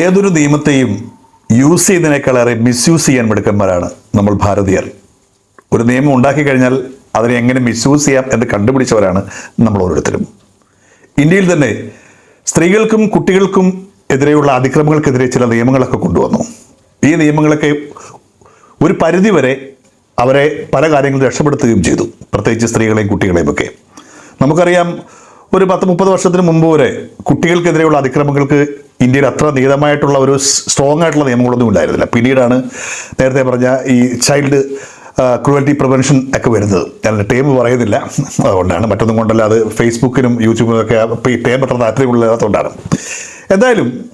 ഏതൊരു നിയമത്തെയും use ചെയ്യുന്നതിനേക്കാളേറെ misuse ചെയ്യാൻ മിടുക്കന്മാരാണ് നമ്മൾ ഭാരതീയർ. ഒരു നിയമം ഉണ്ടാക്കി കഴിഞ്ഞാൽ അതിനെ എങ്ങനെ മിസ്യൂസ് ചെയ്യാം എന്ന് കണ്ടുപിടിച്ചവരാണ് നമ്മൾ ഓരോരുത്തരും. ഇന്ത്യയിൽ തന്നെ സ്ത്രീകൾക്കും കുട്ടികൾക്കും എതിരെയുള്ള അതിക്രമങ്ങൾക്കെതിരെ ചില നിയമങ്ങളൊക്കെ കൊണ്ടുവന്നു. ഈ നിയമങ്ങളൊക്കെ ഒരു പരിധിവരെ അവരെ പല കാര്യങ്ങളും രക്ഷപ്പെടുത്തുകയും ചെയ്തു. പ്രത്യേകിച്ച് സ്ത്രീകളെയും കുട്ടികളെയും ഒക്കെ നമുക്കറിയാം ഒരു പത്ത് മുപ്പത് വർഷത്തിന് മുമ്പ് വരെ കുട്ടികൾക്കെതിരെയുള്ള അതിക്രമങ്ങൾക്ക് ഇന്ത്യയിൽ അത്ര നിയതമായിട്ടുള്ള ഒരു സ്ട്രോങ് ആയിട്ടുള്ള നിയമങ്ങളൊന്നും ഉണ്ടായിരുന്നില്ല പിന്നീടാണ് നേരത്തെ പറഞ്ഞ ഈ ചൈൽഡ് ക്രുവൽറ്റി പ്രിവെൻഷൻ ഒക്കെ വരുന്നത്. ഞാൻ ടേം പറയുന്നില്ല. അതുകൊണ്ടാണ്. മറ്റൊന്നും കൊണ്ടല്ല അത് ഫേസ്ബുക്കിനും യൂട്യൂബിനും ഒക്കെ ഈ ടേം അത്ര താല്പര്യമുള്ളതുകൊണ്ടാണ് എന്തായാലും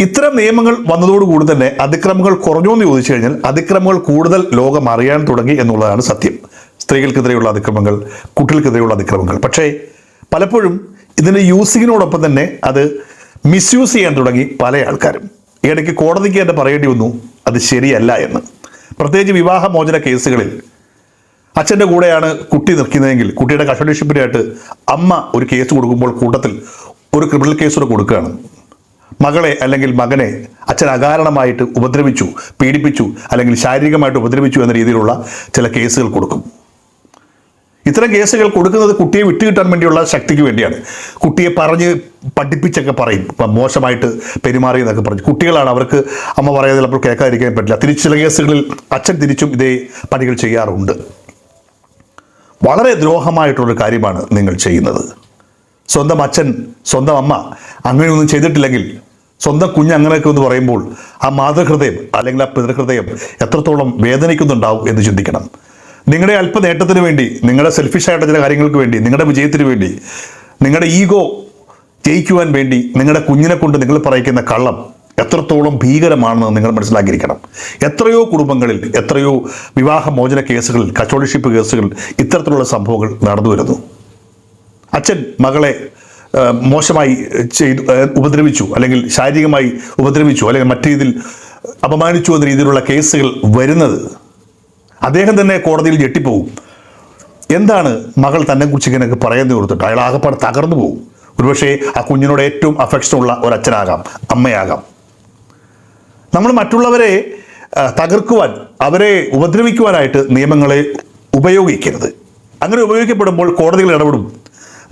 ഇത്തരം നിയമങ്ങൾ വന്നതോടുകൂടി തന്നെ അതിക്രമങ്ങൾ കുറഞ്ഞു എന്ന് ചോദിച്ചു കഴിഞ്ഞാൽ അതിക്രമങ്ങൾ കൂടുതൽ ലോകം അറിയാൻ തുടങ്ങി എന്നുള്ളതാണ് സത്യം. സ്ത്രീകൾക്കെതിരെയുള്ള അതിക്രമങ്ങൾ കുട്ടികൾക്കെതിരെയുള്ള അതിക്രമങ്ങൾ. പക്ഷേ പലപ്പോഴും ഇതിന്റെ യൂസിങ്ങിനോടൊപ്പം തന്നെ അത് മിസ്യൂസ് ചെയ്യാൻ തുടങ്ങി പല ആൾക്കാരും. ഇടയ്ക്ക് കോടതിക്ക് തന്നെ പറയേണ്ടി വന്നു അത് ശരിയല്ല എന്ന്. പ്രത്യേകിച്ച് വിവാഹമോചന കേസുകളിൽ അച്ഛന്റെ കൂടെയാണ് കുട്ടി നിൽക്കുന്നതെങ്കിൽ കുട്ടിയുടെ കസ്റ്റഡിഷിപ്പിനായിട്ട് അമ്മ ഒരു കേസ് കൊടുക്കുമ്പോൾ കൂട്ടത്തിൽ ഒരു ക്രിമിനൽ കേസ് കൂടെ കൊടുക്കുകയാണ്. മകളെ അല്ലെങ്കിൽ മകനെ അച്ഛൻ അകാരണമായിട്ട് ഉപദ്രവിച്ചു പീഡിപ്പിച്ചു അല്ലെങ്കിൽ ശാരീരികമായിട്ട് ഉപദ്രവിച്ചു എന്ന രീതിയിലുള്ള ചില കേസുകൾ കൊടുക്കും. ഇത്തരം കേസുകൾ കൊടുക്കുന്നത് കുട്ടിയെ വിട്ടുകിട്ടാൻ വേണ്ടിയുള്ള ശക്തിക്ക് വേണ്ടിയാണ്. കുട്ടിയെ പറഞ്ഞ് പഠിപ്പിച്ചൊക്കെ പറയും. മോശമായിട്ട് പെരുമാറി എന്നൊക്കെ പറഞ്ഞു. കുട്ടികളാണ് അവർക്ക് അമ്മ പറയാതെ ചിലപ്പോൾ കേൾക്കാതിരിക്കാൻ പറ്റില്ല. തിരിച്ച് ചില കേസുകളിൽ അച്ഛൻ തിരിച്ചും ഇതേ പണികൾ ചെയ്യാറുണ്ട്. വളരെ ദ്രോഹമായിട്ടുള്ളൊരു കാര്യമാണ് നിങ്ങൾ ചെയ്യുന്നത്. സ്വന്തം അച്ഛൻ സ്വന്തം അമ്മ അങ്ങനെയൊന്നും ചെയ്തിട്ടില്ലെങ്കിൽ സ്വന്തം കുഞ്ഞ് അങ്ങനെയൊക്കെ എന്ന് പറയുമ്പോൾ ആ മാതൃഹൃദയം അല്ലെങ്കിൽ ആ പിതൃഹൃദയം എത്രത്തോളം വേദനിക്കുന്നുണ്ടാവും എന്ന് ചിന്തിക്കണം. നിങ്ങളുടെ അല്പ നേട്ടത്തിന് വേണ്ടി നിങ്ങളുടെ സെൽഫിഷായിട്ട് ചില കാര്യങ്ങൾക്ക് വേണ്ടി നിങ്ങളുടെ വിജയത്തിന് വേണ്ടി നിങ്ങളുടെ ഈഗോ ജയിക്കുവാൻ വേണ്ടി നിങ്ങളുടെ കുഞ്ഞിനെ കൊണ്ട് നിങ്ങൾ പറയിക്കുന്ന കള്ളം എത്രത്തോളം ഭീകരമാണെന്ന് നിങ്ങൾ മനസ്സിലാക്കിയിരിക്കണം. എത്രയോ കുടുംബങ്ങളിൽ എത്രയോ വിവാഹമോചന കേസുകൾ കച്ചവടഷിപ്പ് കേസുകൾ ഇത്തരത്തിലുള്ള സംഭവങ്ങൾ നടന്നു വരുന്നു. അച്ഛൻ മകളെ മോശമായി ചെയ്തു ഉപദ്രവിച്ചു അല്ലെങ്കിൽ ശാരീരികമായി ഉപദ്രവിച്ചു അല്ലെങ്കിൽ മറ്റു രീതിയിൽ അപമാനിച്ചു എന്ന രീതിയിലുള്ള കേസുകൾ വരുന്നത് അദ്ദേഹം തന്നെ കോടതിയിൽ ഞെട്ടിപ്പോവും എന്താണ് മകൾ തന്നെ കുറിച്ച് ഇങ്ങനെയൊക്കെ പറയുന്നത് കൊടുത്തിട്ട്? അയാൾ ആകെപ്പാട് തകർന്നു പോകും. ഒരുപക്ഷെ ആ കുഞ്ഞിനോട് ഏറ്റവും അഫെക്ഷനുള്ള ഒരു ഒരച്ഛനാകാം അമ്മയാകാം. നമ്മൾ മറ്റുള്ളവരെ തകർക്കുവാൻ അവരെ ഉപദ്രവിക്കുവാനായിട്ട് നിയമങ്ങളെ ഉപയോഗിക്കരുത്. അങ്ങനെ ഉപയോഗിക്കപ്പെടുമ്പോൾ കോടതികൾ ഇടപെടും.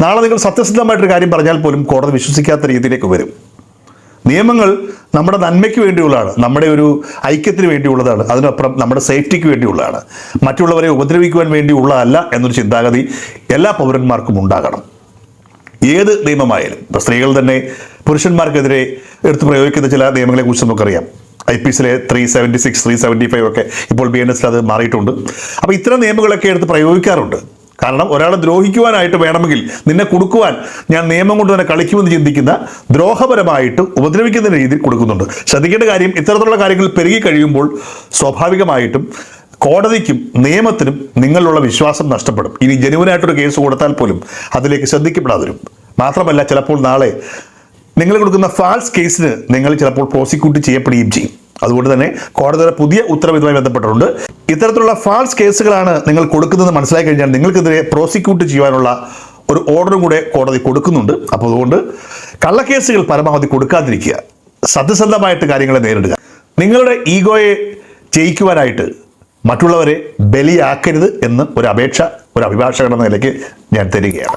നാളെ നിങ്ങൾ സത്യസന്ധമായിട്ടൊരു കാര്യം പറഞ്ഞാൽ പോലും കോടതി വിശ്വസിക്കാത്ത രീതിയിലേക്ക് വരും. നിയമങ്ങൾ നമ്മുടെ നന്മയ്ക്ക് വേണ്ടിയുള്ളതാണ് നമ്മുടെ ഒരു ഐക്യത്തിന് വേണ്ടിയുള്ളതാണ് അതിനപ്പുറം നമ്മുടെ സേഫ്റ്റിക്ക് വേണ്ടിയുള്ളതാണ്. മറ്റുള്ളവരെ ഉപദ്രവിക്കുവാൻ വേണ്ടിയുള്ളതല്ല എന്നൊരു ചിന്താഗതി എല്ലാ പൗരന്മാർക്കും ഉണ്ടാകണം. ഏത് നിയമമായാലും ഇപ്പോൾ സ്ത്രീകൾ തന്നെ പുരുഷന്മാർക്കെതിരെ എടുത്ത് പ്രയോഗിക്കുന്ന ചില നിയമങ്ങളെ കുറിച്ച് നമുക്കറിയാം. ഐ പി എസിലെ three seventy six three seventy five ഒക്കെ ഇപ്പോൾ ബി എൻ എസിൽ അത് മാറിയിട്ടുണ്ട്. അപ്പോൾ ഇത്തരം നിയമങ്ങളൊക്കെ എടുത്ത് പ്രയോഗിക്കാറുണ്ട്. കാരണം ഒരാളെ ദ്രോഹിക്കുവാനായിട്ട് വേണമെങ്കിൽ നിന്നെ കൊടുക്കുവാൻ ഞാൻ നിയമം കൊണ്ട് തന്നെ കളിക്കുമെന്ന് ചിന്തിക്കുന്ന ദ്രോഹപരമായിട്ട് ഉപദ്രവിക്കുന്ന രീതിയിൽ കൊടുക്കുന്നുണ്ട്. ശ്രദ്ധിക്കേണ്ട കാര്യം ഇത്തരത്തിലുള്ള കാര്യങ്ങൾ പെരുകി കഴിയുമ്പോൾ സ്വാഭാവികമായിട്ടും കോടതിക്കും നിയമത്തിനും നിങ്ങളുള്ള വിശ്വാസം നഷ്ടപ്പെടും. ഇനി ജനുവനായിട്ടൊരു കേസ് കൊടുത്താൽ പോലും അതിലേക്ക് ശ്രദ്ധിക്കപ്പെടാതെ വരും മാത്രമല്ല ചിലപ്പോൾ നാളെ നിങ്ങൾ കൊടുക്കുന്ന ഫാൾസ് കേസിന് നിങ്ങൾ ചിലപ്പോൾ പ്രോസിക്യൂട്ട് ചെയ്യപ്പെടുകയും ചെയ്യും. അതുകൊണ്ട് തന്നെ കോടതിയുടെ പുതിയ ഉത്തരവിതുമായി ബന്ധപ്പെട്ടിട്ടുണ്ട്. ഇത്തരത്തിലുള്ള ഫാൾസ് കേസുകളാണ് നിങ്ങൾ കൊടുക്കുന്നത് മനസ്സിലാക്കി കഴിഞ്ഞാൽ നിങ്ങൾക്കെതിരെ പ്രോസിക്യൂട്ട് ചെയ്യാനുള്ള ഒരു ഓർഡറും കൂടെ കോടതി കൊടുക്കുന്നുണ്ട്. അപ്പോൾ അതുകൊണ്ട് കള്ളക്കേസുകൾ പരമാവധി കൊടുക്കാതിരിക്കുക. സത്യസന്ധമായിട്ട് കാര്യങ്ങളെ നേരിടുക. നിങ്ങളുടെ ഈഗോയെ ജയിക്കുവാനായിട്ട് മറ്റുള്ളവരെ ബലിയാക്കരുത് എന്ന് ഒരു അപേക്ഷ ഒരു അഭിഭാഷകൻ എന്ന നിലയ്ക്ക് ഞാൻ തരികയാണ്.